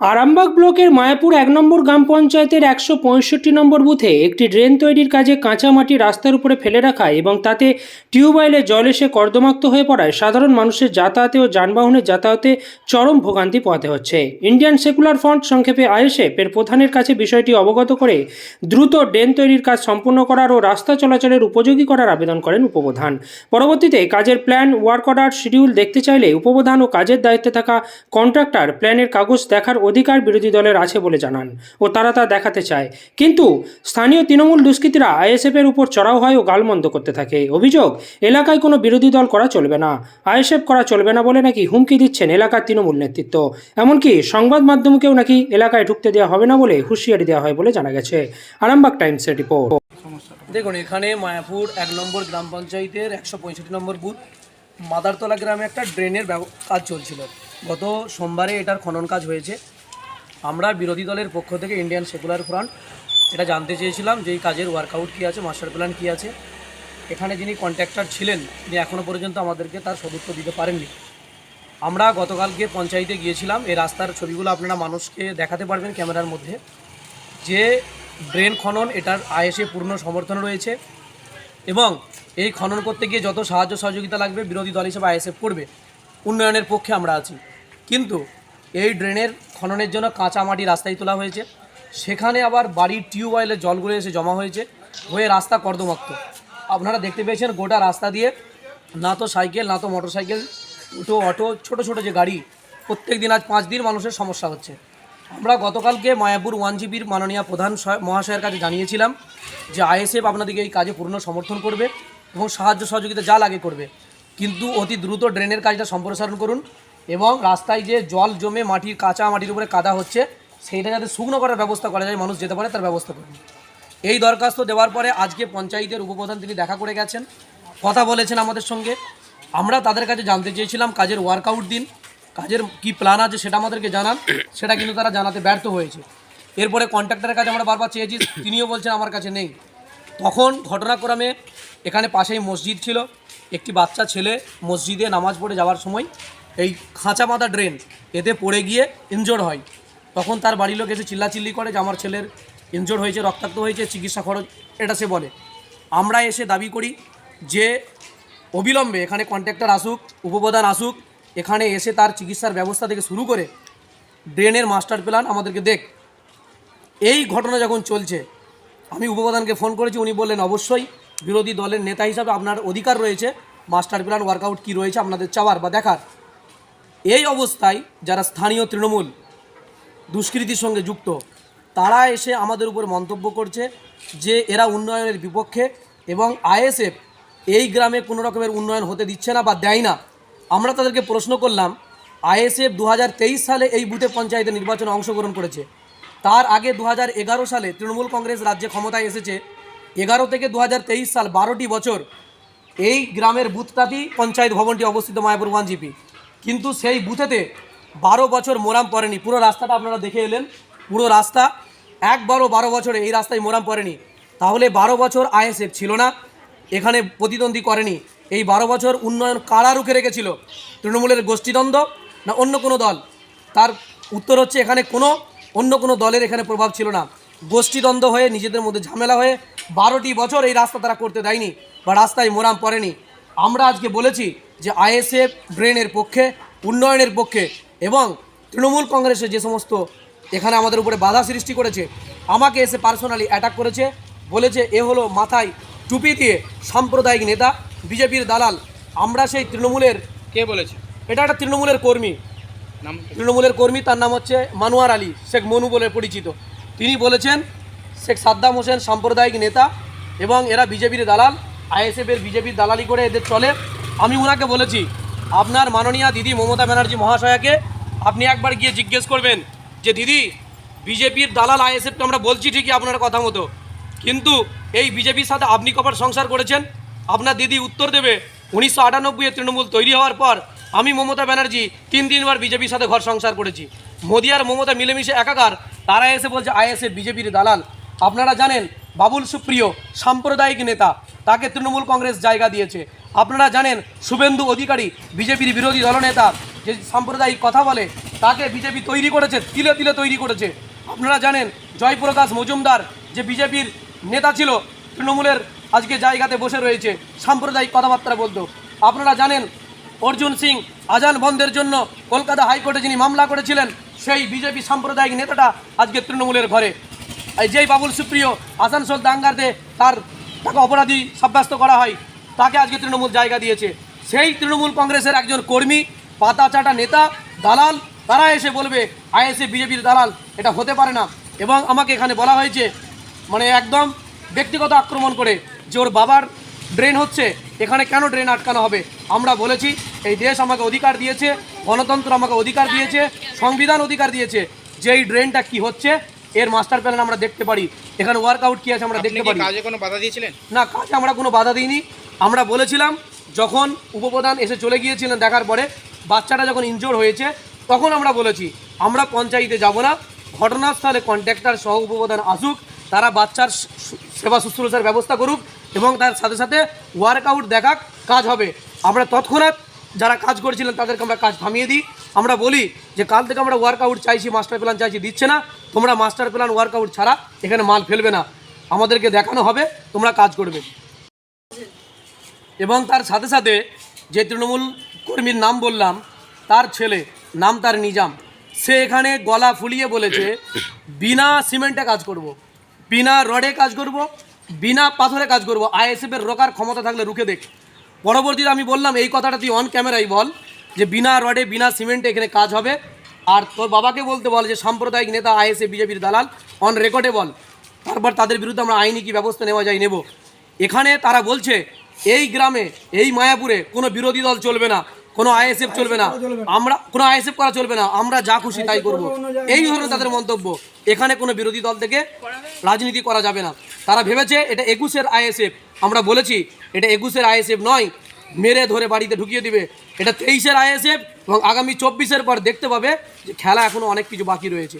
আরামবাগ ব্লকের মায়াপুর এক নম্বর গ্রাম পঞ্চায়েতের একশো পঁয়ষট্টি নম্বর বুথে একটি ড্রেন তৈরির কাজে কাঁচা মাটি রাস্তার উপরে ফেলে রাখা এবং তাতে টিউবওয়েলে জল এসে কর্দমাক্ত হয়ে পড়ায় সাধারণ মানুষের যাতায়াতে ও যানবাহনের যাতায়াতে চরম ভোগান্তি পোহাতে হচ্ছে। ইন্ডিয়ান সেকুলার ফ্রন্ট সংক্ষেপে আইএসএফ এর প্রধানের কাছে বিষয়টি অবগত করে দ্রুত ড্রেন তৈরির কাজ সম্পূর্ণ করার ও রাস্তা চলাচলের উপযোগী করার আবেদন করেন উপপ্রধান। পরবর্তীতে কাজের প্ল্যান, ওয়ার্ক অর্ডার, শিডিউল দেখতে চাইলে উপপ্রধান ও কাজের দায়িত্বে থাকা কন্ট্রাক্টর প্ল্যানের কাগজ দেখার অধিকার বিরোধী দলের আছে বলে জানান ও তারা তা দেখাতে চায়। কিন্তু স্থানীয় তৃণমূল দুষ্কৃতীরা আইএসএফের উপর চড়াও হয় ও গালমন্দ করতে থাকে। অভিযোগ, এলাকায় কোনো বিরোধী দল করা চলবে না। আইএসএফ করা চলবে না বলে নাকি হুমকি দিচ্ছেন এলাকার তৃণমূল নেতৃত্ব। এমনকি সংবাদ মাধ্যমকেও নাকি এলাকায় ঢুকতে দেওয়া হবে না বলে হুঁশিয়ারি দেওয়া হয় বলে জানা গেছে। আরামবাগ টাইমসের রিপোর্ট। দেখুন, এখানে মায়াপুর এক নম্বর গ্রাম পঞ্চায়েতের একশো পঁয়ষট্টি নম্বর বুথ, মাদারতলা গ্রামে একটা ড্রেনের কাজ চলছিল। গত সোমবারে এটার খনন কাজ হয়েছে। আমরা বিরোধী দলের পক্ষ থেকে ইন্ডিয়ান সেকুলার ফ্রন্ট এটা জানতে চেয়েছিলাম যে এই কাজের ওয়ার্কআউট কী আছে মাস্টার প্ল্যান কী আছে। এখানে যিনি কন্ট্রাক্টর ছিলেন, তিনি এখনও পর্যন্ত আমাদেরকে তার সদুত্তর দিতে পারেননি। আমরা গতকালকে পঞ্চায়েতে গিয়েছিলাম, এই রাস্তার ছবিগুলো আপনারা মানুষকে দেখাতে পারবেন ক্যামেরার মধ্যে। যে ড্রেন খনন, এটার আইএসএ পূর্ণ সমর্থন রয়েছে এবং এই খনন করতে গিয়ে যত সাহায্য সহযোগিতা লাগবে, বিরোধী দল হিসেবে আইএসএফ করবে, উন্নয়নের পক্ষে আমরা আছি। কিন্তু এই ড্রেনের খননের জন্য কাঁচা মাটি রাস্তায় তোলা হয়েছে। সেখানে আবার বাড়ির টিউবওয়েলের জলগুলো এসে জমা হয়েছে। হয়ে রাস্তা কর্দমাক্ত। আপনারা দেখতে পেয়েছেন গোটা রাস্তা দিয়ে না তো সাইকেল, না তো মোটর সাইকেল টোটো অটো, ছোট ছোট যে গাড়ি প্রত্যেক দিন আজ পাঁচ দিন মানুষের সমস্যা হচ্ছে। আমরা গতকালকে মায়াপুর ওয়ান জিবির মাননীয় প্রধান মহাশয়ের কাছে জানিয়েছিলাম যে আইএসএফ আপনাদেরকে এই কাজে পূর্ণ সমর্থন করবে এবং সাহায্য সহযোগিতা যা লাগে করবে। কিন্তু অতি দ্রুত ড্রেনের কাজটা সম্প্রসারণ করুন। এবং রাস্তায় যে জল জমে মাটির কাঁচা মাটির উপরে কাদা হচ্ছে, সেইটা যাতে শুকনো করার ব্যবস্থা করা যায়, মানুষ যেতে পারে, তার ব্যবস্থা করুন এই দরখাস্ত দেওয়ার পরে আজকে পঞ্চায়েতের উপপ্রধান তিনি দেখা করে গেছেন, কথা বলেছেন আমাদের সঙ্গে। আমরা তাদের কাছে জানতে চেয়েছিলাম কাজের ওয়ার্কআউট দিন, কাজের কি প্ল্যান আছে সেটা আমাদেরকে জানান, সেটা কিন্তু তারা জানাতে ব্যর্থ হয়েছে। এরপরে কন্ট্রাক্টরের কাছে আমরা বারবার চেয়েছি, তিনিও বলছেন আমার কাছে নেই। তখন ঘটনাক্রমে এখানে পাশেই মসজিদ ছিল, একটি বাচ্চা ছেলে মসজিদে নামাজ পড়ে যাওয়ার সময় এই খাঁচা বাঁধা ড্রেন এতে পড়ে গিয়ে ইনজোর হয়। তখন তার বাড়ির লোক এসে চিল্লাচিল্লি করে যে আমার ছেলের ইনজোর হয়েছে, রক্তাক্ত হয়েছে, চিকিৎসা খরচ, এটা সে বলে। আমরা এসে দাবি করি যে অবিলম্বে এখানে কন্ট্রাক্টর আসুক, উপপ্রধান আসুক, এখানে এসে তার চিকিৎসার ব্যবস্থা থেকে শুরু করে ড্রেনের মাস্টার প্ল্যান আমাদেরকে দেখ। এই ঘটনা যখন চলছে, আমি উপপ্রধানকে ফোন করেছি, উনি বললেন, অবশ্যই বিরোধী দলের নেতা হিসাবে আপনার অধিকার রয়েছে। মাস্টার প্ল্যান ওয়ার্কআউট কী রয়েছে আপনাদের চাওয়ার বা দেখার। এই অবস্থায় যারা স্থানীয় তৃণমূল দুষ্কৃতির সঙ্গে যুক্ত, তারা এসে আমাদের উপর মন্তব্য করছে যে এরা উন্নয়নের বিপক্ষে এবং আইএসএফ এই গ্রামে কোনো রকমের উন্নয়ন হতে দিচ্ছে না বা দেয় না। আমরা তাদেরকে প্রশ্ন করলাম, আইএসএফ দু হাজার তেইশ সালে এই বুথে পঞ্চায়েতে নির্বাচনে অংশগ্রহণ করেছে। তার আগে দু হাজার এগারো সালে তৃণমূল কংগ্রেস রাজ্যে ক্ষমতায় এসেছে। এগারো থেকে দু হাজার তেইশ সাল বারোটি বছর এই গ্রামের বুথটাতেই পঞ্চায়েত ভবনটি অবস্থিত, মায়াপুর ওয়ান জিপি। কিন্তু সেই বুথেতে বারো বছর মোরাম পড়েনি। পুরো রাস্তাটা আপনারা দেখে এলেন, পুরো রাস্তা। একবারও বারো বছরে এই রাস্তায় মোরাম পড়েনি। তাহলে বারো বছর আইএসএফ ছিল না, এখানে প্রতিদ্বন্দ্বী করেনি। এই বারো বছর উন্নয়ন কারা রুখে রেখেছিল? তৃণমূলের গোষ্ঠীদ্বন্দ্ব না অন্য কোনো দল? তার উত্তর হচ্ছে এখানে কোনো, অন্য কোনো দলের এখানে প্রভাব ছিল না। গোষ্ঠীদ্বন্দ্ব হয়ে, নিজেদের মধ্যে ঝামেলা হয়ে বারোটি বছর এই রাস্তা তারা করতে দেয়নি বা রাস্তায় মোরাম পড়েনি। আমরা আজকে বলেছি যে আইএসএফ ব্রেনের পক্ষে উন্নয়নের পক্ষে এবং তৃণমূল কংগ্রেসে যে সমস্ত এখানে আমাদের উপরে বাধা সৃষ্টি করেছে আমাকে এসে পার্সোনালি অ্যাটাক করেছে বলেছে এ হলো মাথায় টুপি দিয়ে সাম্প্রদায়িক নেতা বিজেপির দালাল আমরা সেই তৃণমূলের কে বলেছে? এটা একটা তৃণমূলের কর্মী। নাম তৃণমূলের কর্মী তার নাম হচ্ছে মানুয়ার আলী শেখ মনু বলে পরিচিত। তিনি বলেছেন শেখ সাদ্দাম হোসেন সাম্প্রদায়িক নেতা এবং এরা বিজেপির দালাল আইএসএফের বিজেপির দালালি করে এদের চলে। আমি ওনাকে বলেছি, আপনার মাননীয়া দিদি মমতা ব্যানার্জি মহাশয়াকে আপনি একবার গিয়ে জিজ্ঞেস করবেন যে, দিদি, বিজেপির দালাল আইএসএফকে আমরা বলছি ঠিকই আপনার কথা মতো, কিন্তু এই বিজেপির সাথে আপনি কবার সংসার করেছেন? আপনার দিদি উত্তর দেবে। উনিশশো আটানব্বইয়ে তৃণমূল তৈরি হওয়ার পর আমি মমতা ব্যানার্জি তিন তিনবার বিজেপির সাথে ঘর সংসার করেছি। মোদি আর মমতা মিলেমিশে একাকার, তারা এসে বলছে, আইএসএফ বিজেপির দালাল। আপনারা জানেন বাবুল সুপ্রিয় সাম্প্রদায়িক নেতা, তাকে তৃণমূল কংগ্রেস জায়গা দিয়েছে। আপনারা জানেন, শুভেন্দু অধিকারী বিজেপির বিরোধী দলনেতা যে সাম্প্রদায়িক কথা বলে, তাকে বিজেপি তৈরি করেছে, তিলে তিলে তৈরি করেছে। আপনারা জানেন, জয়প্রকাশ মজুমদার যে বিজেপির নেতা ছিল, তৃণমূলের আজকে জায়গাতে বসে রয়েছে, সাম্প্রদায়িক কথাবার্তা বলতো। আপনারা জানেন, অর্জুন সিং আজান বন্ধের জন্য কলকাতা হাইকোর্টে যিনি মামলা করেছিলেন, সেই বিজেপি সাম্প্রদায়িক নেতাটা আজকে তৃণমূলের ঘরে। যেই বাবুল সুপ্রিয় আসানসোল দাঙ্গাতে তার, তাকে অপরাধী সাব্যস্ত করা হয়, তাকে আজকে তৃণমূল জায়গা দিয়েছে। সেই তৃণমূল কংগ্রেসের একজন কর্মী পাতা চাটা নেতা, দালাল, তারা এসে বলবে, আইএসএ, বিজেপির দালাল, এটা হতে পারে না। এবং আমাকে এখানে বলা হয়েছে মানে একদম ব্যক্তিগত আক্রমণ করে, যে ওর বাবার ড্রেন হচ্ছে, এখানে কেন ড্রেন আটকানো হবে? আমরা বলেছি, এই দেশ আমাকে অধিকার দিয়েছে, গণতন্ত্র আমাকে অধিকার দিয়েছে, সংবিধান অধিকার দিয়েছে যে এই ড্রেনটা কি হচ্ছে এর মাস্টার প্ল্যান আমরা দেখতে পারি। এখানে ওয়ার্কআউট কি আছে আমরা দেখতে পারি। কাজে কোনো বাধা দিয়েছিলেন? না কাজে আমরা কোনো বাধা দিইনি। আমরা বলেছিলাম যখন উপপ্রধান এসে চলে গিয়েছিলেন দেখার পরে বাচ্চাটা যখন ইনজোর হয়েছে তখন আমরা বলেছি আমরা পঞ্চায়েতে যাব না। ঘটনাস্থলে কন্ট্রাক্টর সহ উপপ্রধান আসুক তারা বাচ্চার সেবা শুশ্রূষার ব্যবস্থা করুক এবং তার সাথে সাথে ওয়ার্কআউট দেখাক কাজ হবে। আমরা তৎক্ষণাৎ যারা কাজ করছিলেন তাদেরকে আমরা কাজ থামিয়ে দিই। আমরা বলি যে কাল থেকে আমরা ওয়ার্কআউট চাইছি মাস্টার প্ল্যান চাইছি দিচ্ছে না। তোমরা মাস্টার প্ল্যান ওয়ার্কআউট ছাড়া এখানে মাল ফেলবে না আমাদেরকে দেখানো হবে, তোমরা কাজ করবে এবং তার সাথে সাথে যে তৃণমূল কর্মীর নাম বললাম, তার ছেলে, নাম তার নিজাম, সে এখানে গলা ফুলিয়ে বলেছে, বিনা সিমেন্টে কাজ করব। বিনা রডে কাজ করব। বিনা পাথরে কাজ করব আইএসএফ এর রোকার ক্ষমতা থাকলে রুখে দেখ পরবর্তীতে আমি বললাম, এই কথাটা তুই অন ক্যামেরাই বল, যে বিনা রডে বিনা সিমেন্টে এখানে কাজ হবে আর তোর বাবাকে বলতে বল যে সাম্প্রদায়িক নেতা আইএসএ বিজেপির দালাল অন রেকর্ডে বল তারপর তাদের বিরুদ্ধে আমরা আইনি কি ব্যবস্থা নেওয়া যায় নেব। এখানে তারা বলছে এই গ্রামে এই মায়াপুরে কোনো বিরোধী দল চলবে না কোনো আইএসএফ চলবে না। আমরা কোনো আইএসএফ করা চলবে না আমরা যা খুশি তাই করব। এই ধরনের তাদের মন্তব্য। এখানে কোনো বিরোধী দল থেকে রাজনীতি করা যাবে না। তারা ভেবেছে এটা একুশের আইএসএফ। আমরা বলেছি এটা একুশের আইএসএফ নয় মেরে ধরে বাড়িতে ঢুকিয়ে দিবে। এটা তেইশের আইএসএফ এবং আগামী চব্বিশের পর দেখতে পাবে যে খেলা এখনও অনেক কিছু বাকি রয়েছে।